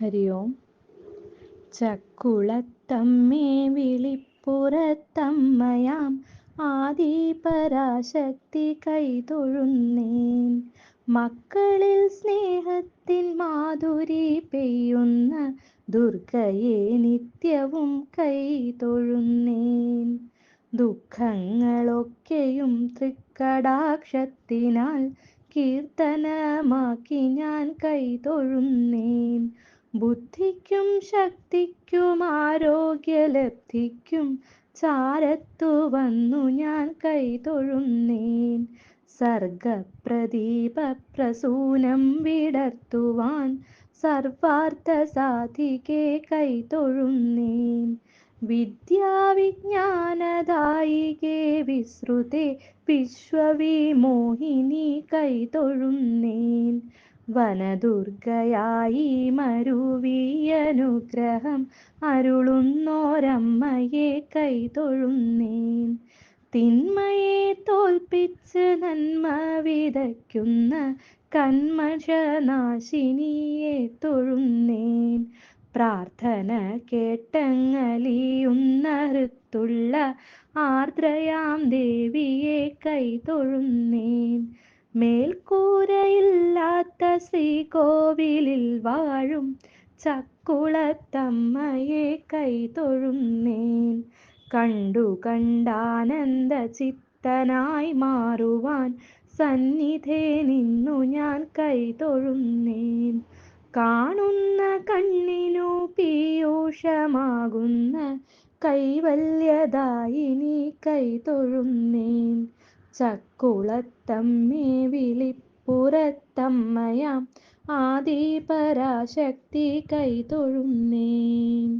ഹരി ഓം. ചക്കുളത്തമ്മേ വിളിപ്പുറത്തമ്മയാം. ആദിപരാശക്തി കൈതൊഴുന്നേൻ മക്കളിൽ സ്നേഹത്തിൻ മാധുരി പെയ്യുന്ന ദുർഗയെ നിത്യവും കൈതൊഴുന്നേൻ ദുഃഖങ്ങളൊക്കെയും തൃക്കടാക്ഷത്തിനാൽ കീർത്തനമാക്കി ഞാൻ കൈതൊഴുന്നേൻ ബുദ്ധിക്കും ശക്തിക്കും ആരോഗ്യലബ്ധിക്കും ചാരത്തു വന്നു ഞാൻ കൈതൊഴുന്നേൻ സർഗപ്രദീപ പ്രസൂനം വിടർത്തുവാൻ സർവാർത്ഥ സാധികെ കൈതൊഴുന്നേൻ വിദ്യാവിജ്ഞാനദായികെ വിശ്രുതേ വിശ്വവിമോഹിനി കൈതൊഴുന്നേൻ വനദുർഗയായി മരുവിയനുഗ്രഹം അരുളുന്നോരമ്മയെ കൈതൊഴുന്നേൻ. തിന്മയെ തോൽപ്പിച്ച് നന്മ വിതയ്ക്കുന്ന കന്മഷനാശിനിയെ തൊഴുന്നേൻ. പ്രാർത്ഥന കേട്ടങ്ങലിയുന്ന ഹൃത്തുള്ള ആർദ്രയാം ദേവിയെ കൈതൊഴുന്നേൻ. മേൽക്കൂരയില്ലാത്ത ശ്രീകോവിലിൽ വാഴും ചക്കുളത്തമ്മയെ കൈതൊഴുന്നേൻ കണ്ടു കണ്ടാനന്ദ ചിത്തനായി മാറുവാൻ സന്നിധേ നിന്നു ഞാൻ കൈതൊഴുന്നേൻ കാണുന്ന കണ്ണിനു പീയൂഷമാകുന്ന കൈവല്യദായിനി കൈതൊഴുന്നേൻ ചക്കുളത്തമ്മേ വിളിപ്പുറത്തമ്മയാം ആദിപരാശക്തി കൈതൊഴുന്നേൻ.